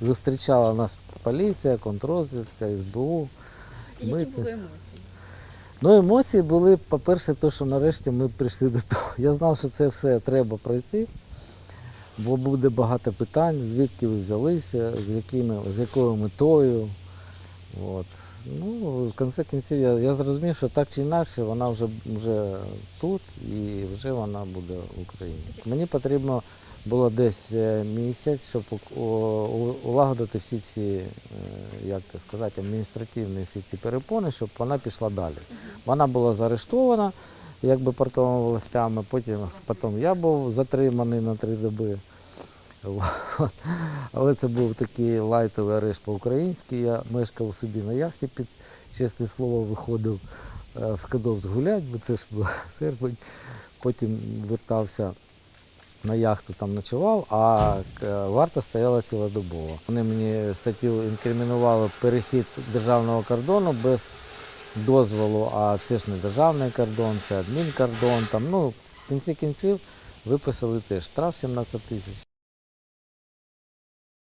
Зустрічала нас поліція, контррозвідка, СБУ. Які Ми- були емоції? Ну, емоції були, по-перше, то, що нарешті ми прийшли до того. Я знав, що це все треба пройти, бо буде багато питань, звідки ви взялися, з, якими, з якою метою. От. Ну, в кінці кінців я, я зрозумів, що так чи інакше вона вже, вже тут і вже вона буде в Україні. Мені потрібно було десь е, місяць, щоб улагодити всі ці, е, як це сказати, адміністративні всі ці перепони, щоб вона пішла далі. Вона була заарештована якби портовими властями, потім, потім я був затриманий на три доби. Але це був такий лайтовий арешт по-українськи. Я мешкав собі на яхті під чесне слово, виходив е, в Скадовськ гуляти, бо це ж був серпень. Потім вертався на яхту, там ночував, а варта стояла цілодобово. Вони мені статтю інкримінували перехід державного кордону без дозволу, а це ж не державний кордон, це адмінкордон. Там, ну, в кінці кінців виписали теж штраф 17 тисяч